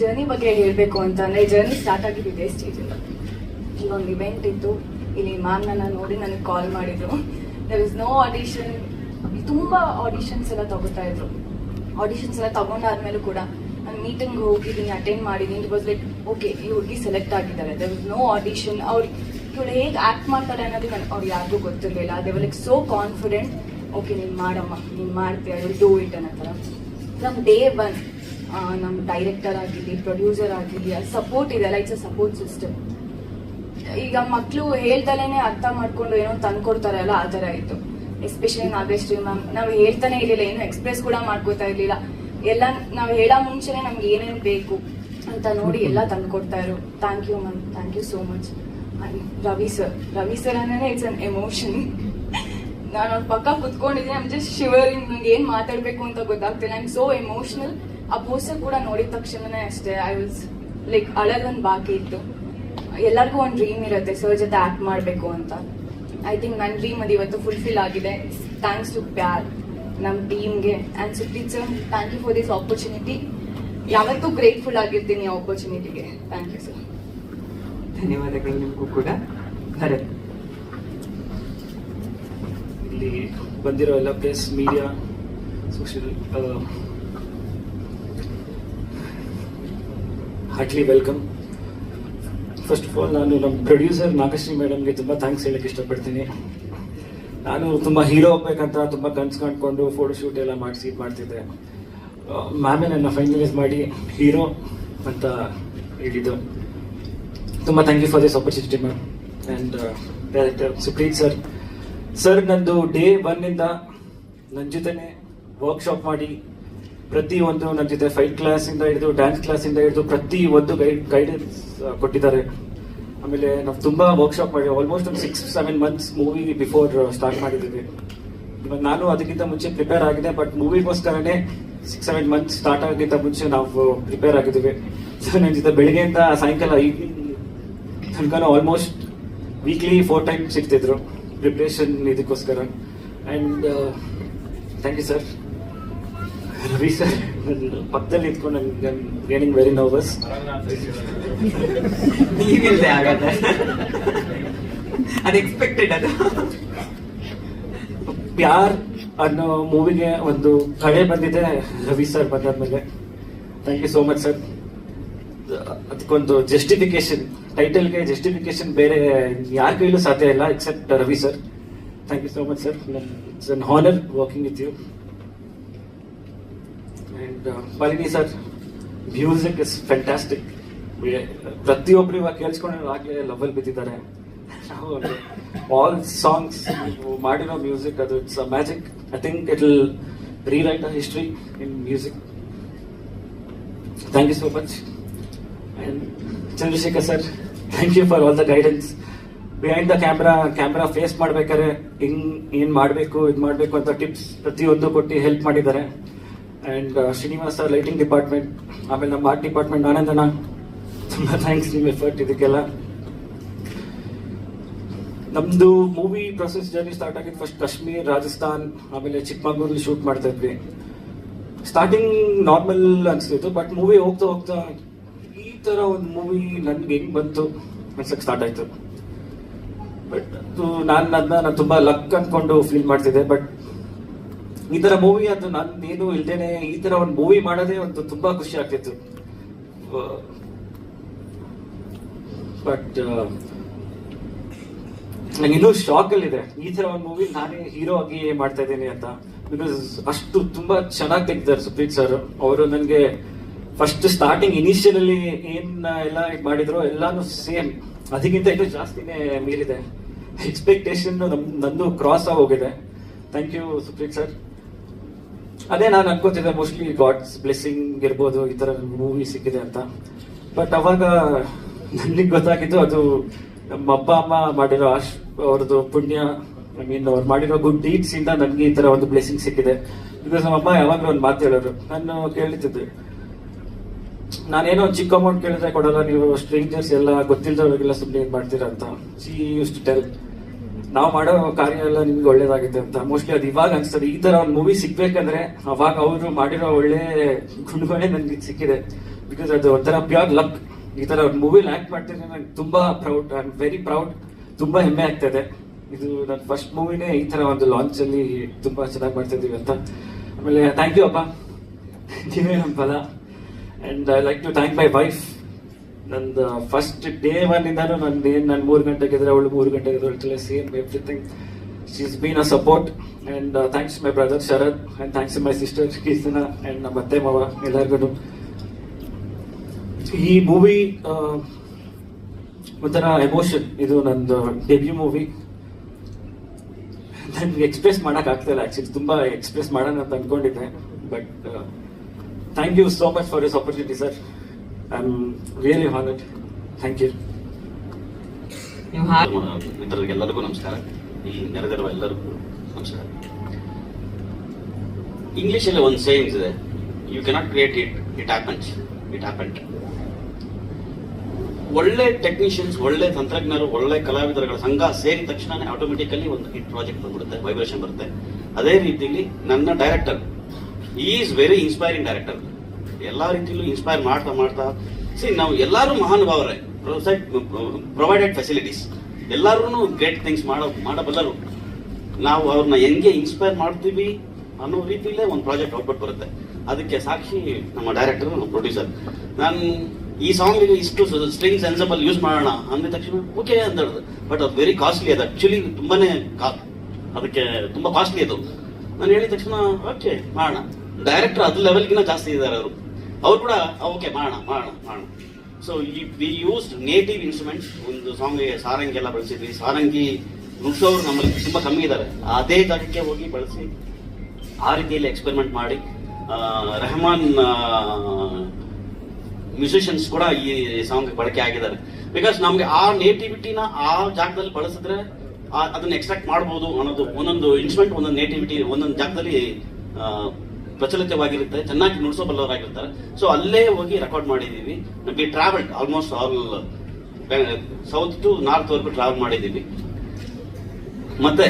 Journey ಬಗ್ಗೆ ಹೇಳಬೇಕು ಅಂತಂದ್ರೆ ಜರ್ನಿ ಸ್ಟಾರ್ಟ್ ಆಗಿದ್ದು ಇದೇ ಸ್ಟೇಜಲ್ಲಿ ಇಲ್ಲೊಂದು ಇವೆಂಟ್ ಇತ್ತು. ಇಲ್ಲಿ ಮ್ಯಾಮ್ ನನ್ನ ನೋಡಿ ನನಗೆ ಕಾಲ್ ಮಾಡಿದ್ರು. ದರ್ ಇಸ್ ನೋ ಆಡಿಷನ್ ತುಂಬ ಆಡಿಷನ್ಸ್ ಎಲ್ಲ ತಗೋತಾ ಇದ್ರು. ಆಡಿಷನ್ಸ್ ಎಲ್ಲ ತಗೊಂಡಾದ್ಮೇಲೂ ಕೂಡ ನಾನು ಮೀಟಿಂಗ್ ಹೋಗಿದ್ದೀನಿ ಅಟೆಂಡ್ ಮಾಡಿದ್ದೀನಿ. ಇಟ್ ವಾಸ್ ಲೈಕ್ ಓಕೆ ಈ ಹುಡುಗಿ ಸೆಲೆಕ್ಟ್ ಆಗಿದ್ದಾರೆ. ದರ್ ಇಸ್ ನೋ ಆಡಿಷನ್ ಅವ್ರು ಇವಳು ಹೇಗೆ ಆ್ಯಕ್ಟ್ ಮಾಡ್ತಾರೆ ಅನ್ನೋದು ನನಗೆ ಅವ್ರು ಯಾರಿಗೂ ಗೊತ್ತಿರಲಿಲ್ಲ. They like so confident okay ನೀನು ಮಾಡಮ್ಮ, ನೀನು ಮಾಡ್ತೀಯ ಡೂ ಇಟ್ ಅನ್ನೋ ಥರ. ನಮ್ಮ ಡೇ ಒನ್ ನಮ್ಮ ಡೈರೆಕ್ಟರ್ ಆಗಿರಲಿ ಪ್ರೊಡ್ಯೂಸರ್ ಆಗಿರಲಿ ಸಪೋರ್ಟ್ ಇದೆ, ಅಲ್ಲ ಇಟ್ಸ್ ಅ ಸಪೋರ್ಟ್ ಸಿಸ್ಟಮ್ ಈಗ ಮಕ್ಕಳು ಹೇಳ್ದಲೇ ಅರ್ಥ ಮಾಡ್ಕೊಂಡು ಏನೋ ತಂದ್ಕೊಡ್ತಾರಲ್ಲ ಆ ಥರ ಇತ್ತು. ಎಸ್ಪೆಷಲಿ ನಾಗೇಶ್ರೀ ಮ್ಯಾಮ್ ನಾವು ಹೇಳ್ತಾನೆ ಇರಲಿಲ್ಲ, ಏನು ಎಕ್ಸ್ಪ್ರೆಸ್ ಕೂಡ ಮಾಡ್ಕೋತಾ ಇರಲಿಲ್ಲ. ಎಲ್ಲ ನಾವು ಹೇಳೋ ಮುಂಚೆನೆ ನಮ್ಗೆ ಏನೇನು ಬೇಕು ಅಂತ ನೋಡಿ ಎಲ್ಲ ತಂದ್ಕೊಡ್ತಾ ಇರು thank you ma'am thank you so much Ravi sir Ravi sir ಅಂದ್ರೆ ಇಟ್ಸ್ ಅನ್ ಎಮೋಷನ್ ನಾನು ಅವ್ರ ಪಕ್ಕ ಕುತ್ಕೊಂಡಿದ್ದೀನಿ ಐಮ್ ಜಸ್ಟ್ ಶಿವರಿಂಗ್ ನಂಗೆ ಏನು ಮಾತಾಡಬೇಕು ಅಂತ ಗೊತ್ತಾಗ್ತಿಲ್ಲ. ಐ ಆಮ್ ಸೋ ಎಮೋಷನಲ್ ಆ ಪೋಸ್ಟರ್ ಕೂಡ ನೋಡಿದ ತಕ್ಷಣನೇ ಅಷ್ಟೇ ಐ ವಾಸ್ ಲೈಕ್ ಅಳದೊಂದು ಬಾಕಿ ಇತ್ತು. ಎಲ್ಲರಿಗೂ ಒಂದು ಡ್ರೀಮ್ ಇರುತ್ತೆ ಸರ್ ಜೊತೆ ಆಕ್ಟ್ ಮಾಡಬೇಕು ಅಂತ. ಐ ಥಿಂಕ್ ನನ್ನ ಡ್ರೀಮ್ ಅದು ಇವತ್ತು ಫುಲ್ಫಿಲ್ ಆಗಿದೆ. ಥ್ಯಾಂಕ್ಸ್ ಟು ಪ್ಯಾರ್ ನಮ್ಮ ಟೀಮ್ಗೆ and Supreeth sir thank you for this opportunity ಯಾವತ್ತೂ ಗ್ರೇಟ್ಫುಲ್ ಆಗಿರ್ತೀನಿ ಆ ಆಪರ್ಚುನಿಟಿಗೆ ಥ್ಯಾಂಕ್ ಯು ಸರ್ ಧನ್ಯವಾದಗಳು ನಿಮಗೂ ಕೂಡ. ಭರತ್. ಇಲ್ಲಿ ಬಂದಿರೋ ಎಲ್ಲ press media social heartly welcome first of all ನಾನು ನಮ್ಮ ಪ್ರೊಡ್ಯೂಸರ್ ನಾಗಶ್ರೀ ಮೇಡಮ್ಗೆ ತುಂಬ ಥ್ಯಾಂಕ್ಸ್ ಹೇಳಕ್ಕೆ ಇಷ್ಟಪಡ್ತೀನಿ. ನಾನು ತುಂಬ ಹೀರೋ ಹೋಗ್ಬೇಕಂತ ತುಂಬ ಕನ್ಸು ಕಾಣ್ಕೊಂಡು ಫೋಟೋಶೂಟ್ ಎಲ್ಲ ಮಾಡಿಸಿ ಇದು ಮಾಡ್ತಿದ್ದೆ. ಮ್ಯಾಮೇ ನನ್ನ ಫೈನಲೈಸ್ ಮಾಡಿ ಹೀರೋ ಅಂತ ಹೇಳಿದ್ದು. ತುಂಬ thank you for this opportunity ma'am and director Supreeth sir sir ನಂದು ಡೇ ಒನ್ನಿಂದ ನನ್ನ ಜೊತೆನೆ ವರ್ಕ್ಶಾಪ್ ಮಾಡಿ ಪ್ರತಿ ಒಂದು ನನ್ನ ಜೊತೆ ಫೈಟ್ ಕ್ಲಾಸಿಂದ ಹಿಡಿದು ಡ್ಯಾನ್ಸ್ ಕ್ಲಾಸಿಂದ ಹಿಡಿದು ಪ್ರತಿ ಒಂದು ಗೈಡ್ ಗೈಡೆನ್ಸ್ ಕೊಟ್ಟಿದ್ದಾರೆ. ಆಮೇಲೆ ನಾವು ತುಂಬ ವರ್ಕ್ಶಾಪ್ ಮಾಡಿ ಆಲ್ಮೋಸ್ಟ್ ಒಂದು six seven months movie before start ಮಾಡಿದ್ದೀವಿ. ಇವಾಗ ನಾನು ಅದಕ್ಕಿಂತ ಮುಂಚೆ ಪ್ರಿಪೇರ್ ಆಗಿದೆ ಬಟ್ ಮೂವಿಗೋಸ್ಕರನೇ ಸಿಕ್ಸ್ ಸೆವೆನ್ ಮಂತ್ಸ್ ಸ್ಟಾರ್ಟ್ ಆಗೋಕ್ಕಿಂತ ಮುಂಚೆ ನಾವು ಪ್ರಿಪೇರ್ ಆಗಿದ್ದೀವಿ. ಸೊ ನನ್ನ ಜೊತೆ ಬೆಳಿಗ್ಗೆಯಿಂದ ಸಾಯಂಕಾಲ ಈವ್ನಿಂಗ್ ತನಕ ಆಲ್ಮೋಸ್ಟ್ ವೀಕ್ಲಿ ಫೋರ್ ಟೈಮ್ ಸಿಗ್ತಿದ್ರು ಪ್ರಿಪ್ರೇಷನ್ ಇದಕ್ಕೋಸ್ಕರ. And thank you sir Ravi sir ನನ್ನ ಪಕ್ಕದಲ್ಲಿ ನನಗೆ ಗೇನಿಂಗ್ ವೆರಿ ನರ್ವಸ್ ನೀವಿಲ್ದೆ ಆಗತ್ತೆ. ಅದು ಎಕ್ಸ್ಪೆಕ್ಟೆಡ್ ಅದು. ಪ್ಯಾರ್ ಅನ್ನೋ ಮೂವಿಗೆ ಒಂದು ಕಡೆ ಬಂದಿದೆ ರವಿ ಸರ್ ಬಂದಾದ್ಮೇಲೆ. Thank you so much sir ಅದಕ್ಕೊಂದು ಜಸ್ಟಿಫಿಕೇಶನ್ ಟೈಟಲ್ಗೆ ಜಸ್ಟಿಫಿಕೇಶನ್ ಬೇರೆ ಯಾರ ಕೈಲೂ ಸಾಧ್ಯ ಇಲ್ಲ except Ravi sir. Thank you so much sir it's an honour working with you Palini sir music is fantastic ಪ್ರತಿಯೊಬ್ಬರು ಇವಾಗ ಕೇಳಿಸ್ಕೊಂಡು ಆಗಲೇ ಲವಲ್ ಬಿದ್ದಿದ್ದಾರೆ. ಆಲ್ ಸಾಂಗ್ಸ್ ಮಾಡಿರೋ ಮ್ಯೂಸಿಕ್ ಅದು it's a magic I think it will rewrite a history in music thank you so much and Chandrashekar sir thank you for all the guidance behind the camera camera face ಮಾಡ್ಬೇಕಾದ್ರೆ, ಹಿಂಗ್, ಏನ್ ಮಾಡಬೇಕು, ಇದು ಮಾಡಬೇಕು ಅಂತ tips ಪ್ರತಿಯೊಂದು ಕೊಟ್ಟು help ಮಾಡಿದ್ದಾರೆ. ಆ್ಯಂಡ್ ಶ್ರೀನಿವಾಸ ಲೈಟಿಂಗ್ ಡಿಪಾರ್ಟ್ಮೆಂಟ್ ಆಮೇಲೆ ನಮ್ಮ ಆರ್ಟ್ ಡಿಪಾರ್ಟ್ಮೆಂಟ್ ಆನಂದನ ತುಂಬ ಥ್ಯಾಂಕ್ಸ್ ನಿಮ್ಮ ಎಫರ್ಟ್ ಇದಕ್ಕೆಲ್ಲ. ನಮ್ದು ಮೂವಿ ಪ್ರೊಸೆಸ್ ಜರ್ನಿ ಸ್ಟಾರ್ಟ್ ಆಗಿದ್ದು ಫಸ್ಟ್ ಕಾಶ್ಮೀರ್ ರಾಜಸ್ಥಾನ್ ಆಮೇಲೆ ಚಿಕ್ಕಮಗಳೂರಲ್ಲಿ ಶೂಟ್ ಮಾಡ್ತಾ ಇದ್ವಿ. ಸ್ಟಾರ್ಟಿಂಗ್ ನಾರ್ಮಲ್ ಅನಿಸ್ತಿತ್ತು ಬಟ್ ಮೂವಿ ಹೋಗ್ತಾ ಹೋಗ್ತಾ ಈ ಥರ ಒಂದು ಮೂವಿ ನನ್ಗೆ ಹೆಂಗೆ ಬಂತು ಅನ್ಸಕ್ಕೆ ಸ್ಟಾರ್ಟ್ ಆಯಿತು. ಬಟ್ ಅದು ನಾನು ಅದನ್ನ ನಾನು ತುಂಬ ಲಕ್ ಅಂದ್ಕೊಂಡು ಫೀಲ್ ಮಾಡ್ತಿದ್ದೆ ಬಟ್ ಈ ತರ ಮೂವಿ ಅದು ನಾನೇನು ಇಲ್ದೇನೆ ಈ ತರ ಒಂದು ಮೂವಿ ಮಾಡೋದೇ ಒಂದು ತುಂಬಾ ಖುಷಿ ಆಗ್ತಿತ್ತು. ಬಟ್ ನಂಗೆ ಇನ್ನೂ ಶಾಕ್ ಅಲ್ಲಿದೆ. ಈ ತರ ಒಂದು ಮೂವಿ ನಾನೇ ಹೀರೋ ಆಗಿ ಮಾಡ್ತಾ ಇದ್ದೀನಿ ಅಂತ. ಬಿಕಾಸ್ ಅಷ್ಟು ತುಂಬಾ ಚೆನ್ನಾಗಿ ತೆಗ್ದಿದ್ದಾರೆ ಸುಪ್ರೀತ್ ಸರ್ ಅವರು ನನಗೆ ಫಸ್ಟ್ ಸ್ಟಾರ್ಟಿಂಗ್ ಇನಿಷಿಯಲಿ ಏನ್ ಎಲ್ಲ ಇದ್ ಮಾಡಿದ್ರು ಎಲ್ಲಾನು ಸೇಮ್ ಅದಕ್ಕಿಂತ ಇನ್ನೂ ಜಾಸ್ತಿನೇ ಮೀರಿದೆ ಎಕ್ಸ್ಪೆಕ್ಟೇಷನ್ ನಂದು ಕ್ರಾಸ್ ಹೋಗಿದೆ. ಥ್ಯಾಂಕ್ ಯು ಸುಪ್ರೀತ್ ಸರ್ ಅದೇ ನಾನು ಅನ್ಕೋತಿದ್ದೆ ಮೋಸ್ಟ್ಲಿ ಗಾಡ್ಸ್ ಬ್ಲೆಸ್ಸಿಂಗ್ ಇರ್ಬೋದು, ಈ ತರ ಮೂವಿ ಸಿಕ್ಕಿದೆ ಅಂತ. ಬಟ್ ಅವಾಗ ನನಗೆ ಗೊತ್ತಾಗಿದ್ದು ಅದು ನಮ್ಮ ಅಪ್ಪ, ಅಮ್ಮ ಮಾಡಿರೋ ಆಶ್, ಅವ್ರದ್ದು ಪುಣ್ಯ ಐ ಮೀನ್ ಅವ್ರು ಮಾಡಿರೋ ಗುಡ್ ಡೀಡ್ಸ್ ಇಂದ ನನಗೆ ಈ ತರ ಒಂದು ಬ್ಲೆಸ್ಸಿಂಗ್ ಸಿಕ್ಕಿದೆ. ಬಿಕಾಸ್ ನಮ್ಮ ಅಮ್ಮ ಯಾವಾಗಲೂ ಒಂದು ಮಾತು ಹೇಳೋರು. ನಾನು ಕೇಳ್ತಿದ್ದೆ. ನಾನೇನೋ ಚಿಕ್ಕ ಅಮೌಂಟ್ ಕೇಳಿದ್ರೆ ಕೊಡಲ್ಲ, ನೀವು ಸ್ಟ್ರೇಂಜರ್ಸ್ ಎಲ್ಲ ಗೊತ್ತಿಲ್ಲದವ್ರಿಗೆಲ್ಲ ಸುಮ್ಮನೆ ಏನು ಮಾಡ್ತೀರಾ ಅಂತ. ಸಿ ಯೂಸ್ ಟು ಟೆಲ್ ನಾವು ಮಾಡೋ ಕಾರ್ಯ ಎಲ್ಲ ನಿಮ್ಗೆ ಒಳ್ಳೇದಾಗಿದೆ ಅಂತ. ಮೋಸ್ಟ್ಲಿ ಅದು ಇವಾಗ ಅನ್ಸ್ತದೆ ಈ ತರ ಒಂದು ಮೂವಿ ಸಿಗ್ಬೇಕಂದ್ರೆ ಅವಾಗ ಅವರು ಮಾಡಿರೋ ಒಳ್ಳೆ ಗುಣಗಳೇ ನನ್ಗೆ ಸಿಕ್ಕಿದೆ. ಬಿಕಾಸ್ ಅದು ಒಂಥರ ಪ್ಯೂರ್ ಲಕ್ ಈ ತರ ಒಂದು ಮೂವಿಲಿ ಲ್ಯಾಕ್ ಮಾಡ್ತಿದ್ರೆ ನಂಗೆ ತುಂಬಾ ಪ್ರೌಡ್ ಐ ವೆರಿ ಪ್ರೌಡ್ ತುಂಬಾ ಹೆಮ್ಮೆ ಆಗ್ತದೆ ಇದು. ನನ್ನ ಫಸ್ಟ್ ಮೂವಿನೇ ಈ ತರ ಒಂದು ಲಾಂಚ್ ಅಲ್ಲಿ ತುಂಬಾ ಚೆನ್ನಾಗಿ ಮಾಡ್ತಿದ್ದೀವಿ ಅಂತ. ಆಮೇಲೆ ಥ್ಯಾಂಕ್ ಯು ಅಪ್ಪ. ನೀವೇ ನಮ್ಮ ಫಲ and I like to thank my wife ನಂದು ಫಸ್ಟ್ ಡೇ ಒನ್ನಿಂದನೂ ನಂದು ಏನು ನಾನು ಮೂರು ಗಂಟೆಗೆ ಇದ್ರೆ ಅವಳು ಮೂರು ಗಂಟೆಗೆ ಇದ್ರೆ same everything she's been a support and thanks my brother Sharath and thanks my sister Keerthana and ನಮ್ಮ ಅತ್ತೆ ಮಾವ ಎಲ್ಲರಿಗೂ ಈ ಮೂವಿ ಒಂಥರ ಎಮೋಷನ್ ಇದು ನಂದು ಡೆಬ್ಯೂ ಮೂವಿ ನನಗೆ ಎಕ್ಸ್ಪ್ರೆಸ್ ಮಾಡೋಕೆ ಆಗ್ತಿಲ್ಲ ಆ್ಯಕ್ಚುಲಿ ತುಂಬ ಎಕ್ಸ್ಪ್ರೆಸ್ ಮಾಡೋಣ ಅಂತ ಅಂದ್ಕೊಂಡಿದ್ದೆ but thank you so much for this opportunity sir I really honored. Thank you. You ನೀವು ಮಿತ್ರರಿಗೆಲ್ಲರಿಗೂ ನಮಸ್ಕಾರ. ಈ ನೆರೆದಿರುವ ಎಲ್ಲರಿಗೂ ನಮಸ್ಕಾರ. ಇಂಗ್ಲಿಷಲ್ಲಿ ಒಂದು ಸೇವಿಂಗ್ಸ್ ಇದೆ. You cannot create it it happens it happen ಒಳ್ಳೆ ಟೆಕ್ನಿಷಿಯನ್ಸ್ ಒಳ್ಳೆ ತಂತ್ರಜ್ಞರು ಒಳ್ಳೆ ಕಲಾವಿದರುಗಳ ಸಂಘ ಸೇರಿದ ತಕ್ಷಣ ಆಟೋಮೆಟಿಕಲಿ ಒಂದು ಹಿಟ್ ಪ್ರಾಜೆಕ್ಟ್ ಬಂದ್ಬಿಡುತ್ತೆ ವೈಬ್ರೇಷನ್ ಬರುತ್ತೆ. ಅದೇ ರೀತಿಯಲ್ಲಿ ನನ್ನ director is very inspiring director ಎಲ್ಲಾ ರೀತಿಯಲ್ಲೂ ಇನ್ಸ್ಪೈರ್ ಮಾಡ್ತಾ ಮಾಡ್ತಾ ಸಿ ನಾವು ಎಲ್ಲರೂ ಮಹಾನುಭಾವರೇ ಪ್ರೊವೈಡೆಡ್ ಫೆಸಿಲಿಟೀಸ್ ಎಲ್ಲರೂ ಗ್ರೇಟ್ ಥಿಂಗ್ಸ್ ಮಾಡೋ, ಮಾಡಬಲ್ಲರು. ನಾವು ಅವ್ರನ್ನ ಹೆಂಗೆ ಇನ್ಸ್ಪೈರ್ ಮಾಡ್ತೀವಿ ಅನ್ನೋ ರೀತಿಯಲ್ಲೇ ಒಂದು ಪ್ರಾಜೆಕ್ಟ್ ಔಟ್ಪುಟ್ ಬರುತ್ತೆ. ಅದಕ್ಕೆ ಸಾಕ್ಷಿ ನಮ್ಮ ಡೈರೆಕ್ಟರ್ ನಮ್ಮ ಪ್ರೊಡ್ಯೂಸರ್ ನಾನು ಈ ಸಾಂಗ್ ಇಷ್ಟು ಸ್ಟ್ರಿಂಗ್ ಸೆನ್ಸಬಲ್ ಯೂಸ್ ಮಾಡೋಣ ಅಂದ ತಕ್ಷಣ ಓಕೆ ಅಂತ ಹೇಳಿದ್ರು. ಬಟ್ ಅದು ವೆರಿ ಕಾಸ್ಟ್ಲಿ ಅದು. ಆಕ್ಚುಲಿ ತುಂಬಾನೇ ಅದಕ್ಕೆ ತುಂಬಾ ಕಾಸ್ಟ್ಲಿ ಅದು. ನಾನು ಹೇಳಿದ ತಕ್ಷಣ ಓಕೆ ಮಾಡೋಣ. ಡೈರೆಕ್ಟರ್ ಅದು ಲೆವೆಲ್ಗಿನ ಜಾಸ್ತಿ ಇದ್ದಾರೆ ಅವರು. ಅವ್ರು ಕೂಡ ಓಕೆ ಮಾಡೋಣ ಮಾಡೋಣ ಮಾಡೋಣ. So we use native instruments ಒಂದು ಸಾಂಗ್ ಸಾರಂಗಿ ಎಲ್ಲ ಬಳಸಿದ್ವಿ. ಸಾರಂಗಿ ನುಡ್ಸೋರು ನಮ್ಮಲ್ಲಿ ತುಂಬ ಕಮ್ಮಿ ಇದ್ದಾರೆ. ಅದೇ ಜಾಗಕ್ಕೆ ಹೋಗಿ ಬಳಸಿ, ಆ ರೀತಿಯಲ್ಲಿ ಎಕ್ಸ್ಪೆರಿಮೆಂಟ್ ಮಾಡಿ ರೆಹಮಾನ್ ಮ್ಯೂಸಿಷಿಯನ್ಸ್ ಕೂಡ ಈ ಸಾಂಗ್ ಬಳಕೆ ಆಗಿದ್ದಾರೆ. ಬಿಕಾಸ್ ನಮಗೆ ಆ ನೇಟಿವಿಟಿನ ಆ ಜಾಗದಲ್ಲಿ ಬಳಸಿದ್ರೆ ಅದನ್ನ ಎಕ್ಸ್ಟ್ರಾಕ್ಟ್ ಮಾಡಬಹುದು ಅನ್ನೋದು ಒಂದೊಂದು ಇನ್ಸ್ಟ್ರೂಮೆಂಟ್ ಒಂದೊಂದು ನೇಟಿವಿಟಿ ಒಂದೊಂದು ಜಾಗದಲ್ಲಿ ಪ್ರಚಲಿತವಾಗಿರುತ್ತೆ, ಚೆನ್ನಾಗಿ ನುಡಿಸೋಬಲ್ಲವರಾಗಿರ್ತಾರೆ ಸೊ ಅಲ್ಲೇ ಹೋಗಿ ರೆಕಾರ್ಡ್ ಮಾಡಿದ್ದೀವಿ we travelled almost all south to north ವರ್ಗು ಟ್ರಾವೆಲ್ ಮಾಡಿದ್ದೀವಿ ಮತ್ತೆ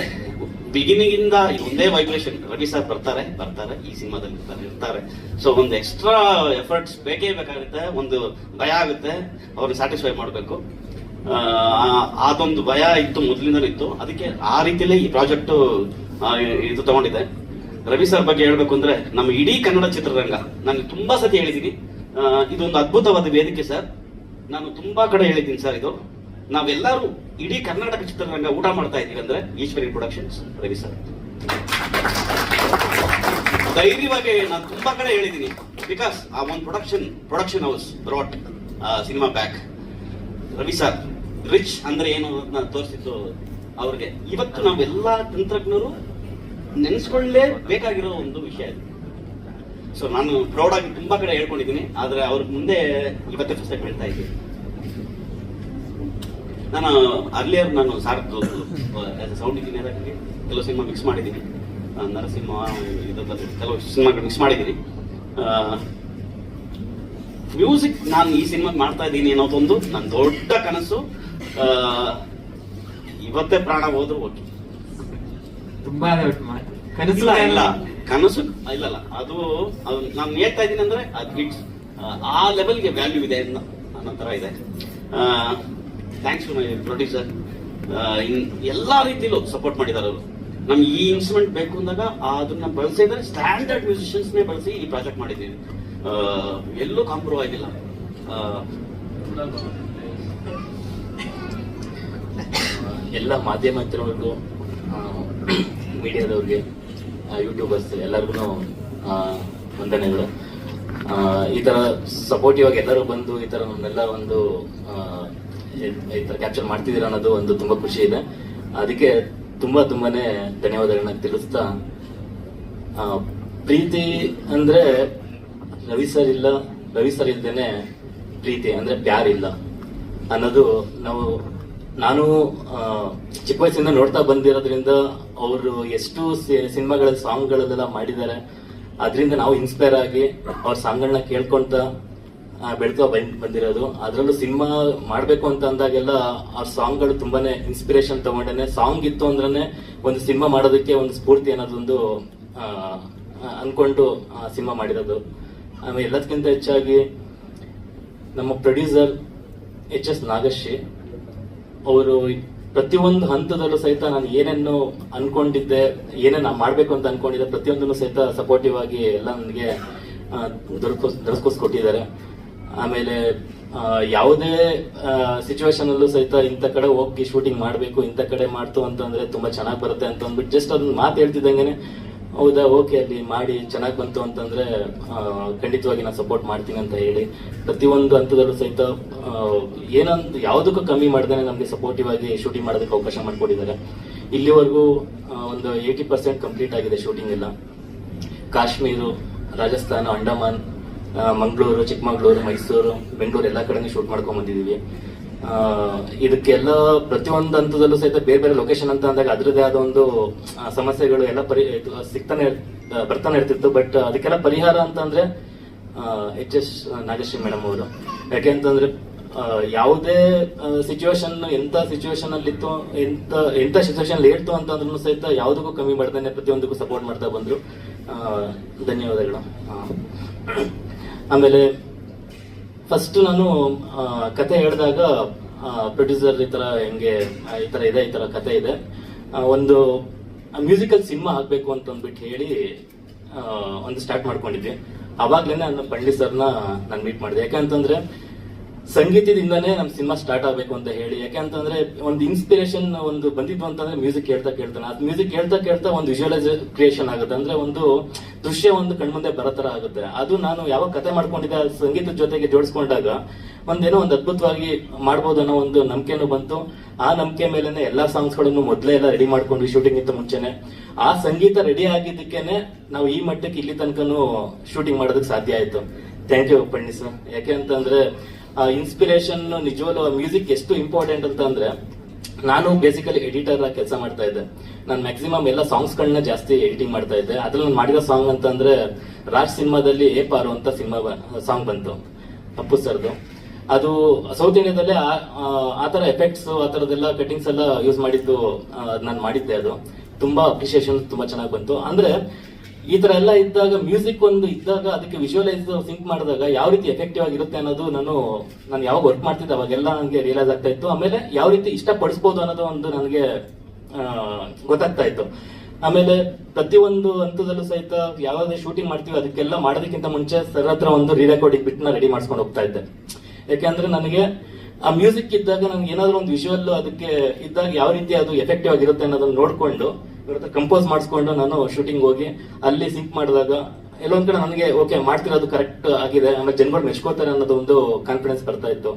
ಬಿಗಿನಿಂಗ್ ಇಂದ ಒಂದೇ ವೈಬ್ರೇಷನ್ ರವಿ ಸರ್ ಬರ್ತಾರೆ ಬರ್ತಾರೆ, ಈ ಸಿನಿಮಾದಲ್ಲಿ ಇರ್ತಾರೆ ಇರ್ತಾರೆ. ಸೊ ಒಂದು ಎಕ್ಸ್ಟ್ರಾ ಎಫರ್ಟ್ಸ್ ಬೇಕೇ ಬೇಕಾಗುತ್ತೆ, ಒಂದು ಭಯ ಆಗುತ್ತೆ, ಅವ್ರನ್ನ ಸ್ಯಾಟಿಸ್ಫೈ ಮಾಡಬೇಕು. ಅದೊಂದು ಭಯ ಇತ್ತು ಮೊದಲಿಂದಲೂ ಇತ್ತು. ಅದಕ್ಕೆ ಆ ರೀತಿಯಲ್ಲಿ ಈ ಪ್ರಾಜೆಕ್ಟ್ ಇದು ತಗೊಂಡಿದೆ ರವಿ ಸರ್ ಬಗ್ಗೆ ಹೇಳ್ಬೇಕು ಅಂದ್ರೆ ನಮ್ಮ ಇಡೀ ಕನ್ನಡ ಚಿತ್ರರಂಗ, ನಾನು ತುಂಬಾ ಸತಿ ಹೇಳಿದ್ದೀನಿ ಇದೊಂದು ಅದ್ಭುತವಾದ ವೇದಿಕೆ ಸರ್. ನಾನು ತುಂಬಾ ಕಡೆ ಹೇಳಿದ್ದೀನಿ ಸರ್ ಇದು. ನಾವೆಲ್ಲರೂ ಇಡೀ ಕರ್ನಾಟಕ ಚಿತ್ರರಂಗ ಊಟ ಮಾಡ್ತಾ ಇದೀವಿ ಅಂದ್ರೆ ಈಶ್ವರಿ ಪ್ರೊಡಕ್ಷನ್ಸ್ ರವಿ ಸರ್. ಧೈರ್ಯವಾಗಿ ನಾನು ತುಂಬಾ ಕಡೆ ಹೇಳಿದ್ದೀನಿ ಬಿಕಾಸ್ ಆ ಒಂದು production production house brought cinema back Ravi sir rich ಅಂದ್ರೆ ಏನು ಅನ್ನೋದನ್ನ ತೋರಿಸಿದ್ದು ಅವ್ರಿಗೆ. ಇವತ್ತು ನಾವೆಲ್ಲ ತಂತ್ರಜ್ಞರು ನೆನೆಸ್ಕೊಳ್ಳೇ ಬೇಕಾಗಿರೋ ಒಂದು ವಿಷಯ ಇದು. ಸೊ ನಾನು ಪ್ರೌಡ್ ಆಗಿ ತುಂಬಾ ಕಡೆ ಹೇಳ್ಕೊಂಡಿದ್ದೀನಿ, ಆದ್ರೆ ಅವ್ರ ಮುಂದೆ ಇವತ್ತೇ ಪುಸ್ತಕ ಹೇಳ್ತಾ ಇದ್ದೀನಿ. ನಾನು ಅರ್ಲಿಯರ್ ನಾನು ಸಾರ್ದು ಸೌಂಡ್ ಇಂಜಿನಿಯರ್ ಆಗಿ ಕೆಲವು ಸಿನಿಮಾ ಮಿಕ್ಸ್ ಮಾಡಿದ್ದೀನಿ. ನರಸಿಂಹ ಇದೆಲ್ಲ ಕೆಲವು ಸಿನಿಮಾಗಳು ಮಿಕ್ಸ್ ಮಾಡಿದ್ದೀನಿ. ಮ್ಯೂಸಿಕ್ ನಾನು ಈ ಸಿನಿಮಾ ಮಾಡ್ತಾ ಇದ್ದೀನಿ ಅನ್ನೋದೊಂದು ನನ್ನ ದೊಡ್ಡ ಕನಸು. ಇವತ್ತೇ ಪ್ರಾಣ ಹೋದ್ರು, ಓಕೆ. ತುಂಬಾ ಕನಸು ಇಲ್ಲ ಕನಸು ಇಲ್ಲಲ್ಲ. ಅದು ಅದು ನಾನು ಹೇಳ್ತಾ ಇದ್ದೀನಿ ಅಂದ್ರೆ ಅದು ಇಟ್ಸ್ ಆ ಲೆವೆಲ್ಗೆ ವ್ಯಾಲ್ಯೂ ಇದೆ ಅನ್ನೋ ಥರ ಇದೆ. ಥ್ಯಾಂಕ್ಸ್ ಟು ಮೈ ಪ್ರೊಡ್ಯೂಸರ್ ಎಲ್ಲಾ ರೀತಿಲೂ ಸಪೋರ್ಟ್ ಮಾಡಿದ್ದಾರೆ ಅವರು. ನಮ್ಗೆ ಈ ಇನ್ಸ್ಟ್ರೂಮೆಂಟ್ ಬೇಕು ಅಂದಾಗ ಅದನ್ನ ಬಳಸಿದ್ರೆ ಸ್ಟ್ಯಾಂಡರ್ಡ್ ಮ್ಯೂಸಿಷಿಯನ್ಸ್ನೇ ಬಳಸಿ ಈ ಪ್ರಾಜೆಕ್ಟ್ ಮಾಡಿದ್ದೀವಿ. ಎಲ್ಲೂ ಕಾಂಪ್ರೂವ್ ಆಗಿಲ್ಲ. ಎಲ್ಲ ಮಾಧ್ಯಮ ಮಿತ್ರರಿಗೂ ಮೀಡಿಯಾದವ್ರಿಗೆ ಯೂಟ್ಯೂಬರ್ಸ್ ಎಲ್ಲರಿಗೂ ವಂದನೆಗಳು. ಈ ತರ ಸಪೋರ್ಟಿವ್ ಆಗಿ ಎಲ್ಲರೂ ಬಂದು, ಈ ತರ ನಮ್ಮೆಲ್ಲ ಒಂದು ಈ- ಥರ ಕ್ಯಾಪ್ಚರ್ ಮಾಡ್ತಿದ್ದೀರ ಅನ್ನೋದು ಒಂದು ತುಂಬಾ ಖುಷಿ ಇದೆ. ಅದಕ್ಕೆ ತುಂಬಾ ತುಂಬಾನೇ ಧನ್ಯವಾದಗಳನ್ನ ತಿಳಿಸ್ತಾ ಪ್ರೀತಿ ಅಂದ್ರೆ ರವಿ ಸರ್ ಇಲ್ಲ, ರವಿ ಸರ್ ಇಲ್ದೇನೆ ಪ್ರೀತಿ ಅಂದ್ರೆ ಪ್ಯಾರ್ ಇಲ್ಲ ಅನ್ನೋದು ನಾವು ನಾನು ಚಿಕ್ಕ ವಯಸ್ಸಿಂದ ನೋಡ್ತಾ ಬಂದಿರೋದ್ರಿಂದ ಅವರು ಎಷ್ಟು ಸಿನಿಮಾಗಳ ಸಾಂಗ್ಗಳಲ್ಲೆಲ್ಲ ಮಾಡಿದ್ದಾರೆ. ಅದರಿಂದ ನಾವು ಇನ್ಸ್ಪೈರ್ ಆಗಿ ಅವ್ರ ಸಾಂಗ್ಗಳನ್ನ ಕೇಳ್ಕೊಂತ ಬೆಳ್ತಾ ಬಂದ್, ಬಂದಿರೋದು. ಅದರಲ್ಲೂ ಸಿನಿಮಾ ಮಾಡಬೇಕು ಅಂತ ಅಂದಾಗೆಲ್ಲ ಅವ್ರ ಸಾಂಗ್ಗಳು ತುಂಬಾನೇ ಇನ್ಸ್ಪಿರೇಷನ್ ತಗೊಂಡೇನೆ. ಸಾಂಗ್ ಇತ್ತು ಅಂದ್ರೆ ಒಂದು ಸಿನಿಮಾ ಮಾಡೋದಕ್ಕೆ ಒಂದು ಸ್ಫೂರ್ತಿ ಅನ್ನೋದೊಂದು ಅನ್ಕೊಂಡು ಸಿನಿಮಾ ಮಾಡಿರೋದು. ಆಮೇಲೆ ಎಲ್ಲದಕ್ಕಿಂತ ಹೆಚ್ಚಾಗಿ ನಮ್ಮ ಪ್ರೊಡ್ಯೂಸರ್ ಎಚ್ ಎಸ್ ನಾಗಶ್ರೀ. ಅವರು ಪ್ರತಿಯೊಂದು ಹಂತದಲ್ಲೂ ಸಹಿತ ನಾನು ಏನೇನು ಅನ್ಕೊಂಡಿದ್ದೆ, ಏನೇನು ಮಾಡ್ಬೇಕು ಅಂತ ಅನ್ಕೊಂಡಿದ್ದೆ, ಪ್ರತಿಯೊಂದನ್ನು ಸಹಿತ ಸಪೋರ್ಟಿವ್ ಆಗಿ ಎಲ್ಲ ನನಗೆ ದೊರಕೋಸ್ ದೊರಕಿಸ್ಕೊಟ್ಟಿದ್ದಾರೆ ಆಮೇಲೆ ಯಾವುದೇ ಸಿಚುವೇಶನ್ ಅಲ್ಲೂ ಸಹಿತ ಇಂಥ ಕಡೆ ಹೋಗಿ ಶೂಟಿಂಗ್ ಮಾಡಬೇಕು, ಇಂಥ ಕಡೆ ಮಾಡ್ತು ಅಂತಂದ್ರೆ ತುಂಬಾ ಚೆನ್ನಾಗಿ ಬರುತ್ತೆ ಅಂತ ಅಂದ್ಬಿಟ್ಟು ಜಸ್ಟ್ ಅದನ್ನ ಮಾತು ಹೇಳ್ತಿದ್ದಂಗೆನೆ ಹೌದಾ ಓಕೆ ಅಲ್ಲಿ ಮಾಡಿ ಚೆನ್ನಾಗಿ ಬಂತು ಅಂತಂದ್ರೆ ಖಂಡಿತವಾಗಿ ನಾನು ಸಪೋರ್ಟ್ ಮಾಡ್ತೀನಿ ಅಂತ ಹೇಳಿ. ಪ್ರತಿಯೊಂದು ಹಂತದಲ್ಲೂ ಸಹಿತ ಏನಂತ ಯಾವುದಕ್ಕೂ ಕಮ್ಮಿ ಮಾಡ್ದೇನೆ ನಮಗೆ ಸಪೋರ್ಟಿವ್ ಆಗಿ ಶೂಟಿಂಗ್ ಮಾಡೋದಕ್ಕೆ ಅವಕಾಶ ಮಾಡಿಕೊಟ್ಟಿದ್ದಾರೆ. ಇಲ್ಲಿವರೆಗೂ ಒಂದು ಏಯ್ಟಿ ಪರ್ಸೆಂಟ್ ಕಂಪ್ಲೀಟ್ ಆಗಿದೆ ಶೂಟಿಂಗ್ ಎಲ್ಲ. ಕಾಶ್ಮೀರು ರಾಜಸ್ಥಾನ ಅಂಡಮಾನ್ ಮಂಗಳೂರು ಚಿಕ್ಕಮಗಳೂರು ಮೈಸೂರು ಬೆಂಗಳೂರು ಎಲ್ಲ ಕಡೆನೂ ಶೂಟ್ ಮಾಡ್ಕೊಂಡ್ ಬಂದಿದೀವಿ. ಆ, ಇದಕ್ಕೆಲ್ಲ ಪ್ರತಿಯೊಂದು ಹಂತದಲ್ಲೂ ಸಹಿತ ಬೇರೆ ಬೇರೆ ಲೊಕೇಶನ್ ಅಂತ ಅಂದಾಗ ಅದರದೇ ಆದ ಒಂದು ಸಮಸ್ಯೆಗಳು ಎಲ್ಲ ಪರಿ ಸಿಗ್ತಾನೆ ಬರ್ತಾನೆ ಇರ್ತಿತ್ತು. ಬಟ್ ಅದಕ್ಕೆಲ್ಲ ಪರಿಹಾರ ಅಂತಂದ್ರೆ ಎಚ್ ಎಸ್ ನಾಗಶ್ರೀ ಮೇಡಮ್ ಅವರು. ಯಾಕೆ ಅಂತಂದ್ರೆ ಯಾವುದೇ ಸಿಚುವೇಶನ್ ಎಂತ ಸಿಚುವೇಶನ್ ಅಲ್ಲಿ ಇತ್ತು, ಎಂತ ಎಂತ ಸಿಚುವೇಶನ್ ಇರ್ತು ಅಂತಂದ್ರೂ ಸಹಿತ ಯಾವುದಕ್ಕೂ ಕಮ್ಮಿ ಮಾಡ್ತಾನೆ ಪ್ರತಿಯೊಂದಕ್ಕೂ ಸಪೋರ್ಟ್ ಮಾಡ್ತಾ ಬಂದ್ರು. ಧನ್ಯವಾದಗಳು. ಆಮೇಲೆ ಫಸ್ಟ್ ನಾನು ಕತೆ ಹೇಳಿದಾಗ ಪ್ರೊಡ್ಯೂಸರ್ ಈ ತರ ಹೆಂಗೆ ಈ ತರ ಇದೆ, ಈ ತರ ಕತೆ ಇದೆ. ಒಂದು ಮ್ಯೂಸಿಕಲ್ ಸಿನಿಮಾ ಆಗ್ಬೇಕು ಅಂತ ಅಂದ್ಬಿಟ್ಟು ಹೇಳಿ ಒಂದು ಸ್ಟಾರ್ಟ್ ಮಾಡ್ಕೊಂಡಿದ್ವಿ. ಅವಾಗ್ಲೇನೆ ನಾನು ಪಂಡಿತ್ ಸರ್ನ ನಾನು ಮೀಟ್ ಮಾಡಿದೆ. ಯಾಕಂತಂದ್ರೆ ಸಂಗೀತದಿಂದನೇ ನಮ್ ಸಿನಿಮಾ ಸ್ಟಾರ್ಟ್ ಆಗಬೇಕು ಅಂತ ಹೇಳಿ. ಯಾಕಂತಂದ್ರೆ ಒಂದು ಇನ್ಸ್ಪಿರೇಷನ್ ಒಂದು ಬಂದಿದ್ದು ಅಂತಂದ್ರೆ ಮ್ಯೂಸಿಕ್ ಕೇಳ್ತಾ ಕೇಳ್ತಾನೆ ಅದು ಮ್ಯೂಸಿಕ್ ಕೇಳ್ತಾ ಕೇಳ್ತಾ ಒಂದು ವಿಜುವಲೈಸ್ ಕ್ರಿಯೇಷನ್ ಆಗುತ್ತೆ. ಅಂದ್ರೆ ಒಂದು ದೃಶ್ಯ ಒಂದು ಕಣ್ಮುಂದೆ ಬರೋ ತರ ಆಗುತ್ತೆ. ಅದು ನಾನು ಯಾವ ಕತೆ ಮಾಡ್ಕೊಂಡಿದ್ದೆ ಸಂಗೀತದ ಜೊತೆಗೆ ಜೋಡಿಸ್ಕೊಂಡಾಗ ಒಂದೇನೋ ಒಂದು ಅದ್ಭುತವಾಗಿ ಮಾಡ್ಬೋದು ಅನ್ನೋ ಒಂದು ನಂಬಿಕೆನೂ ಬಂತು. ಆ ನಂಬಿಕೆ ಮೇಲೆನೆ ಎಲ್ಲಾ ಸಾಂಗ್ಸ್ಗಳನ್ನು ಮೊದಲೇ ಎಲ್ಲ ರೆಡಿ ಮಾಡ್ಕೊಂಡ್ವಿ ಶೂಟಿಂಗ್ ಇಂತ ಮುಂಚೆನೆ. ಆ ಸಂಗೀತ ರೆಡಿ ಆಗಿದ್ದಕ್ಕೇನೆ ನಾವು ಈ ಮಟ್ಟಕ್ಕೆ ಇಲ್ಲಿ ತನಕನೂ ಶೂಟಿಂಗ್ ಮಾಡೋದಕ್ಕೆ ಸಾಧ್ಯ ಆಯ್ತು. ಥ್ಯಾಂಕ್ ಯು ಪಂಡಿತ್ ಸರ್ ಯಾಕೆ ಅಂತಂದ್ರೆ ಆ ಇನ್ಸ್ಪಿರೇಷನ್ ನಿಜವಾಗ್ಲು ಮ್ಯೂಸಿಕ್ ಎಷ್ಟು ಇಂಪಾರ್ಟೆಂಟ್ ಅಂತ ಅಂದ್ರೆ, ನಾನು ಬೇಸಿಕಲಿ ಎಡಿಟರ್ ಆಗಿ ಕೆಲಸ ಮಾಡ್ತಾ ಇದ್ದೆ. ನಾನು ಮ್ಯಾಕ್ಸಿಮಮ್ ಎಲ್ಲ ಸಾಂಗ್ಸ್ ಗಳನ್ನ ಜಾಸ್ತಿ ಎಡಿಟಿಂಗ್ ಮಾಡ್ತಾ ಇದ್ದೆ. ಅದ್ರಲ್ಲಿ ನಾನು ಮಾಡಿರೋ ಸಾಂಗ್ ಅಂತ ಅಂದ್ರೆ, ರಾಜ್ ಸಿನಿಮಾದಲ್ಲಿ ಏ ಪಾರು ಅಂತ ಸಿನಿಮಾ ಸಾಂಗ್ ಬಂತು. ಅಪ್ಪು ಸರ್ದು. ಅದು ಸೌತ್ ಇಂಡಿಯಾದಲ್ಲೇ ಆ- ತರ ಎಫೆಕ್ಟ್ಸ್ ಆ ತರದೆಲ್ಲ ಕಟಿಂಗ್ಸ್ ಎಲ್ಲ ಯೂಸ್ ಮಾಡಿದ್ದು ನಾನು ಮಾಡಿದ್ದೆ ಅದು. ತುಂಬಾ ಅಪ್ರಿಸಿಯೇಷನ್ ತುಂಬಾ ಚೆನ್ನಾಗಿ ಬಂತು. ಅಂದ್ರೆ ಈ ತರ ಎಲ್ಲ ಇದ್ದಾಗ ಮ್ಯೂಸಿಕ್ ಒಂದು ಇದ್ದಾಗ ಅದಕ್ಕೆ ವಿಜುವಲೈಸ್ ಸಿಂಕ್ ಮಾಡಿದಾಗ ಯಾವ ರೀತಿ ಎಫೆಕ್ಟಿವ್ ಆಗಿರುತ್ತೆ ಅನ್ನೋದು ನಾನು ನಾನು ಯಾವಾಗ ವರ್ಕ್ ಮಾಡ್ತಿದ್ದೆ, ಅವಾಗೆಲ್ಲ ನನಗೆ ರಿಯಲೈಸ್ ಆಗ್ತಾ ಇತ್ತು. ಆಮೇಲೆ ಯಾವ ರೀತಿ ಇಷ್ಟಪಡಿಸ್ಬೋದು ಅನ್ನೋದು ಒಂದು ನನಗೆ ಗೊತ್ತಾಗ್ತಾ ಇತ್ತು. ಆಮೇಲೆ ಪ್ರತಿಯೊಂದು ಹಂತದಲ್ಲೂ ಸಹಿತ ಯಾವ್ದೇ ಶೂಟಿಂಗ್ ಮಾಡ್ತೀವಿ ಅದಕ್ಕೆಲ್ಲ ಮಾಡೋದಕ್ಕಿಂತ ಮುಂಚೆ ಸರ್ ಹತ್ರ ಒಂದು ರೀ ರೆಕಾರ್ಡಿಂಗ್ ಬಿಟ್ನ ರೆಡಿ ಮಾಡ್ಸ್ಕೊಂಡು ಹೋಗ್ತಾ ಇದ್ದೆ. ಯಾಕೆಂದ್ರೆ ನನಗೆ ಆ ಮ್ಯೂಸಿಕ್ ಇದ್ದಾಗ ನನ್ಗೆ ಏನಾದ್ರು ಒಂದು ವಿಜುವಲ್ ಅದಕ್ಕೆ ಇದ್ದಾಗ ಯಾವ ರೀತಿ ಅದು ಎಫೆಕ್ಟಿವ್ ಆಗಿರುತ್ತೆ ಅನ್ನೋದನ್ನ ನೋಡ್ಕೊಂಡು ಕಂಪೋಸ್ ಮಾಡಿಸ್ಕೊಂಡು ನಾನು ಶೂಟಿಂಗ್ ಹೋಗಿ ಅಲ್ಲಿ ಸಿಂಕ್ ಮಾಡಿದಾಗ ಎಲ್ಲೊಂದ್ ಕಡೆ ನನಗೆ ಓಕೆ ಮಾಡ್ತಿರೋದು ಕರೆಕ್ಟ್ ಆಗಿದೆ, ಆಮೇಲೆ ಜನಗಳು ಮೆಚ್ಕೋತಾರೆ ಅನ್ನೋದು ಒಂದು ಕಾನ್ಫಿಡೆನ್ಸ್ ಬರ್ತಾ ಇತ್ತು.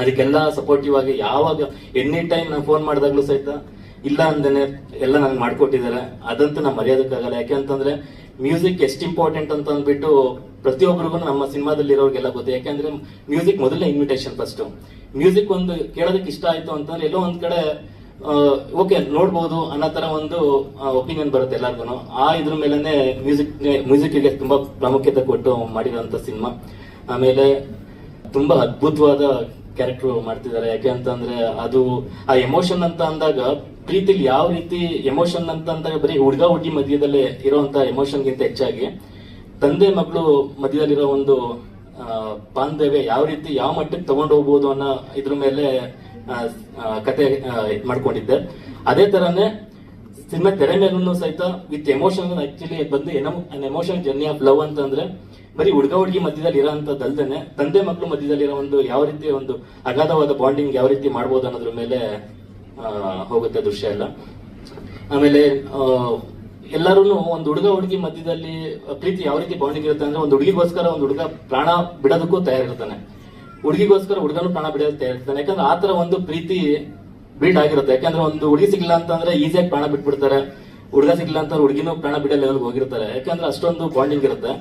ಅದಕ್ಕೆಲ್ಲ ಸಪೋರ್ಟಿವ್ ಆಗಿ ಯಾವಾಗ ಎನಿ ಟೈಮ್ ನಾನು ಫೋನ್ ಮಾಡಿದಾಗ್ಲೂ ಸಹಿತ ಇಲ್ಲ ಅಂದೇನೆ ಎಲ್ಲ ನನಗೆ ಮಾಡ್ಕೊಟ್ಟಿದ್ದಾರೆ. ಅದಂತೂ ನಾನು ಮರೆಯೋದಕ್ಕಾಗಲ್ಲ. ಯಾಕೆ ಅಂತಂದ್ರೆ ಮ್ಯೂಸಿಕ್ ಎಷ್ಟು ಇಂಪಾರ್ಟೆಂಟ್ ಅಂತ ಅಂದ್ಬಿಟ್ಟು ಪ್ರತಿಯೊಬ್ಬರಿಗೂ ನಮ್ಮ ಸಿನಿಮಾದಲ್ಲಿ ಇರೋರಿಗೆಲ್ಲ ಗೊತ್ತು. ಯಾಕೆಂದ್ರೆ ಮ್ಯೂಸಿಕ್ ಮೊದಲನೇ ಇನ್ವಿಟೇಷನ್ ಫಸ್ಟ್ ಮ್ಯೂಸಿಕ್ ಒಂದು ಕೇಳೋದಕ್ಕೆ ಇಷ್ಟ ಆಯ್ತು ಅಂತಂದ್ರೆ ಎಲ್ಲೋ ಒಂದ್ ಕಡೆ ಓಕೆ ನೋಡ್ಬೋದು ಅನ್ನೋ ತರ ಒಂದು ಒಪಿನಿಯನ್ ಬರುತ್ತೆ ಎಲ್ಲಾರ್ಗು ಆ ಇದ್ರ ಮೇಲೇ ಮ್ಯೂಸಿಕ್ ಮ್ಯೂಸಿಕ್ಗೆ ತುಂಬಾ ಪ್ರಾಮುಖ್ಯತೆ ಕೊಟ್ಟು ಮಾಡಿರೋಂಥ ಸಿನಿಮಾ. ಆಮೇಲೆ ತುಂಬಾ ಅದ್ಭುತವಾದ ಕ್ಯಾರೆಕ್ಟರ್ ಮಾಡ್ತಿದ್ದಾರೆ. ಯಾಕೆ ಅಂತಂದ್ರೆ ಅದು, ಆ ಎಮೋಷನ್ ಅಂತ ಅಂದಾಗ ಪ್ರೀತಿಲಿ ಯಾವ ರೀತಿ ಎಮೋಷನ್ ಅಂತ ಅಂದಾಗ ಬರೀ ಹುಡುಗ ಹುಡುಗಿ ಮಧ್ಯದಲ್ಲೇ ಇರುವಂತ ಎಮೋಷನ್ಗಿಂತ ಹೆಚ್ಚಾಗಿ ತಂದೆ ಮಗಳು ಮಧ್ಯದಲ್ಲಿರೋ ಒಂದು ಬಾಂಧವ್ಯ ಯಾವ ರೀತಿ ಯಾವ ಮಟ್ಟಕ್ಕೆ ತಗೊಂಡು ಹೋಗ್ಬೋದು ಅನ್ನೋ ಇದ್ರ ಮೇಲೆ ಕತೆ ಮಾಡ್ಕೊಂಡಿದ್ದೆ. ಅದೇ ತರನೇ ಸಿನಿಮಾ ತೆರೆ ಮೇಲೂ ಸಹಿತ ವಿತ್ ಎಮೋಷನ್ ಆಕ್ಚುಲಿ ಬಂದು ಎಮೋಷನ್ ಜರ್ನಿ ಆಫ್ ಲವ್ ಅಂತಂದ್ರೆ ಬರೀ ಹುಡುಗ ಹುಡುಗಿ ಮಧ್ಯದಲ್ಲಿ ಇರೋಂಥದ್ದಲ್ದೇನೆ ತಂದೆ ಮಕ್ಕಳು ಮಧ್ಯದಲ್ಲಿ ಇರೋ ಒಂದು ಯಾವ ರೀತಿ ಒಂದು ಅಗಾಧವಾದ ಬಾಂಡಿಂಗ್ ಯಾವ ರೀತಿ ಮಾಡ್ಬೋದು ಅನ್ನೋದ್ರ ಮೇಲೆ ಹೋಗುತ್ತೆ ದೃಶ್ಯ ಎಲ್ಲ. ಆಮೇಲೆ ಎಲ್ಲರೂ ಒಂದು ಹುಡುಗ ಹುಡುಗಿ ಮಧ್ಯದಲ್ಲಿ ಪ್ರೀತಿ ಯಾವ ರೀತಿ ಬಾಂಡಿಂಗ್ ಇರುತ್ತೆ ಅಂದ್ರೆ ಒಂದು ಹುಡುಗಿಗೋಸ್ಕರ ಒಂದು ಹುಡುಗ ಪ್ರಾಣ ಬಿಡೋದಕ್ಕೂ ತಯಾರಿರ್ತಾನೆ. ಹುಡುಗಿಗೋಸ್ಕರ ಹುಡುಗನು ಪ್ರಾಣ ಬಿಡೋ ಅಂತ ಹೇಳ್ತಾನೆ ಯಾಕಂದ್ರೆ ಆತರ ತರ ಒಂದು ಪ್ರೀತಿ ಬಿಲ್ಡ್ ಆಗಿರುತ್ತೆ. ಯಾಕಂದ್ರೆ ಒಂದು ಹುಡುಗಿ ಸಿಗ್ಲಿಲ್ಲ ಅಂತಂದ್ರೆ ಈಸಿಯಾಗಿ ಪ್ರಾಣ ಬಿಟ್ಬಿಡ್ತಾರೆ. ಹುಡುಗ ಸಿಗ್ಲಿಲ್ಲ ಅಂತ ಹುಡುಗಿನೂ ಪ್ರಾಣ ಬಿಡೋ ಲೆವೆಲ್ಗೆ ಹೋಗಿರ್ತಾರೆ. ಯಾಕಂದ್ರೆ ಅಷ್ಟೊಂದು ಬಾಂಡಿಂಗ್ ಇರುತ್ತೆ.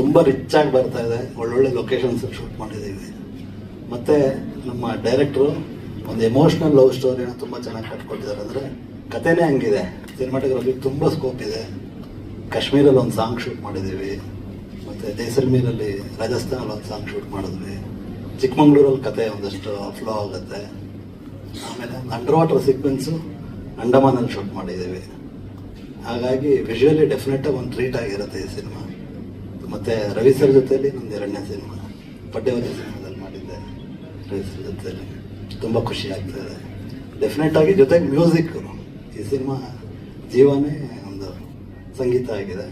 ತುಂಬಾ ರಿಚ್ ಆಗಿ ಬರ್ತಾ ಇದೆ. ಒಳ್ಳೊಳ್ಳೆ ಲೊಕೇಶನ್ಸ್ ಶೂಟ್ ಮಾಡಿದ್ದೀವಿ. ಮತ್ತೆ ನಮ್ಮ ಡೈರೆಕ್ಟ್ರು ಒಂದು ಎಮೋಷ್ನಲ್ ಲವ್ ಸ್ಟೋರಿನ ತುಂಬ ಚೆನ್ನಾಗಿ ಕಟ್ಕೊಟ್ಟಿದ್ದಾರೆ. ಅಂದರೆ ಕಥೆನೇ ಹಂಗಿದೆ. ಸಿನಿಮಾಟೋಗ್ರಫಿ ತುಂಬ ಸ್ಕೋಪ್ ಇದೆ. ಕಾಶ್ಮೀರಲ್ಲಿ ಒಂದು ಸಾಂಗ್ ಶೂಟ್ ಮಾಡಿದ್ದೀವಿ. ಮತ್ತು ಜೈಸಲ್ಮೀರಲ್ಲಿ ರಾಜಸ್ಥಾನಲ್ಲಿ ಒಂದು ಸಾಂಗ್ ಶೂಟ್ ಮಾಡಿದ್ವಿ. ಚಿಕ್ಕಮಂಗ್ಳೂರಲ್ಲಿ ಕತೆ ಒಂದಷ್ಟು ಫ್ಲೋ ಆಗುತ್ತೆ. ಆಮೇಲೆ ಅಂಡರ್ ವಾಟರ್ ಸೀಕ್ವೆನ್ಸು ಅಂಡಮಾನಲ್ಲಿ ಶೂಟ್ ಮಾಡಿದ್ದೀವಿ. ಹಾಗಾಗಿ ವಿಜುವಲಿ ಡೆಫಿನೆಟಾಗಿ ಒಂದು ಟ್ರೀಟ್ ಆಗಿರುತ್ತೆ ಈ ಸಿನಿಮಾ. ಮತ್ತು ರವಿ ಸರ್ ಜೊತೆಯಲ್ಲಿ ನಂದು ಎರಡನೇ ಸಿನಿಮಾ. ಪಡ್ಡೆವಲ್ಲಿ ಸಿನಿಮಾದಲ್ಲಿ ಮಾಡಿದ್ದೆ ರವಿ ಸರ್ ಜೊತೆಯಲ್ಲಿ. ತುಂಬ ಖುಷಿ ಆಗ್ತದೆ. ಡೆಫಿನೆಟ್ ಆಗಿ ಜೊತೆಗೆ ಮ್ಯೂಸಿಕ್ ಈ ಸಿನಿಮಾ ಜೀವನೇ ಒಂದು ಸಂಗೀತ ಆಗಿದೆ.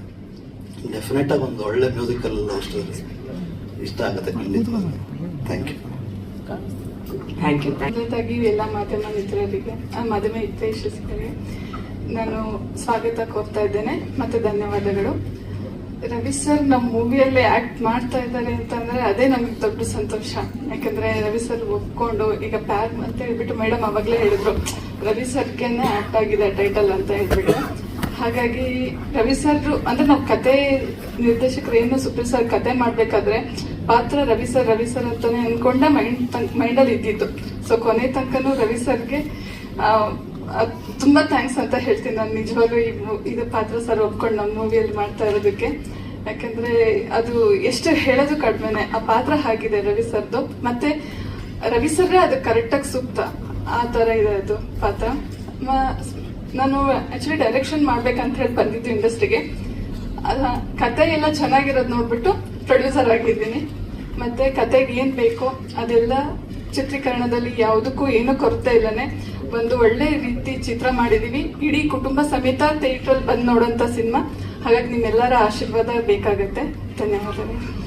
ಡೆಫಿನೆಟ್ ಆಗಿ ಒಂದು ಒಳ್ಳೆ ಮ್ಯೂಸಿಕಲ್ ಲವ್ ಇಷ್ಟ ಆಗುತ್ತೆ ಖಂಡಿತ thank you thank you thank ಎಲ್ಲ ಮಾಧ್ಯಮ ಮಿತ್ರರಿಗೆ ಆ ಮಾಧ್ಯಮ ಹಿತೈಷಿಗಳಿಗೆ ನಾನು ಸ್ವಾಗತ ಕೋರ್ತಾ ಇದ್ದೇನೆ. ಮತ್ತೆ ಧನ್ಯವಾದಗಳು. ರವಿ ಸರ್ ನಮ್ಮ ಮೂವಿಯಲ್ಲಿ ಆಕ್ಟ್ ಮಾಡ್ತಾ ಇದ್ದಾರೆ ಅಂತಂದ್ರೆ ಅದೇ ನಮಗೆ ದೊಡ್ಡ ಸಂತೋಷ. ಯಾಕಂದ್ರೆ ರವಿ ಸರ್ ಒಪ್ಕೊಂಡು ಈಗ ಪ್ಯಾಕ್ ಅಂತ ಹೇಳ್ಬಿಟ್ಟು ಮೇಡಮ್ ಅವಾಗಲೇ ಹೇಳಿದ್ರು. ರವಿ ಸರ್ಗೆನೆ ಆಕ್ಟ್ ಆಗಿದೆ ಟೈಟಲ್ ಅಂತ ಹೇಳ್ಬಿಟ್ಟು. ಹಾಗಾಗಿ ರವಿ ಸರ್ ಅಂದ್ರೆ ನಾವು ಕತೆ ನಿರ್ದೇಶಕರು ಏನು ಸುಪ್ರಿ ಸರ್ ಕತೆ ಮಾಡ್ಬೇಕಾದ್ರೆ ಪಾತ್ರ ರವಿ ಸರ್ ರವಿ ಸರ್ ಅಂತಾನೆ ಅನ್ಕೊಂಡ ಮೈಂಡ್ ಮೈಂಡಲ್ಲಿ ಇದ್ದಿತ್ತು ಸೊ ಕೊನೆ ತನಕನೂ ರವಿ ಸರ್ಗೆ ತುಂಬಾ ಥ್ಯಾಂಕ್ಸ್ ಅಂತ ಹೇಳ್ತೀನಿ. ನಾನು ನಿಜವಾಗ್ಲೂ ಇದು ಪಾತ್ರ ಸರ್ ಒಪ್ಕೊಂಡು ನಮ್ಮ ಮೂವಿಯಲ್ಲಿ ಮಾಡ್ತಾ ಇರೋದಕ್ಕೆ. ಯಾಕಂದ್ರೆ ಅದು ಎಷ್ಟು ಹೇಳೋದು ಕಡಿಮೆನೆ. ಆ ಪಾತ್ರ ಹಾಗಿದೆ ರವಿ ಸರ್ದು. ಮತ್ತೆ ರವಿ ಸರ್ಗೆ ಅದು ಕರೆಕ್ಟಾಗಿ ಸೂಕ್ತ. ಆ ತರ ಇದೆ ಅದು ಪಾತ್ರ. ನಾನು ಆಕ್ಚುಲಿ ಡೈರೆಕ್ಷನ್ ಮಾಡ್ಬೇಕಂತ ಹೇಳಿ ಬಂದಿದ್ದು ಇಂಡಸ್ಟ್ರಿಗೆ ಕತೆ ಎಲ್ಲ ಚೆನ್ನಾಗಿರೋದು ನೋಡ್ಬಿಟ್ಟು ಪ್ರೊಡ್ಯೂಸರ್ ಆಗಿದ್ದೀನಿ. ಮತ್ತೆ ಕತೆಗೆ ಏನ್ ಬೇಕೋ ಅದೆಲ್ಲ ಚಿತ್ರೀಕರಣದಲ್ಲಿ ಯಾವುದಕ್ಕೂ ಏನೂ ಕೊರತೆ ಇಲ್ಲನೆ. ಒಂದು ಒಳ್ಳೆ ರೀತಿ ಚಿತ್ರ ಮಾಡಿದೀವಿ. ಇಡೀ ಕುಟುಂಬ ಸಮೇತ ಥಿಯೇಟ್ರಲ್ಲಿ ಬಂದು ನೋಡೋಂಥ ಸಿನಿಮಾ ಹಾಗಾಗಿ ನಿಮ್ಮೆಲ್ಲರ ಆಶೀರ್ವಾದ ಬೇಕಾಗತ್ತೆ. ಧನ್ಯವಾದಗಳು.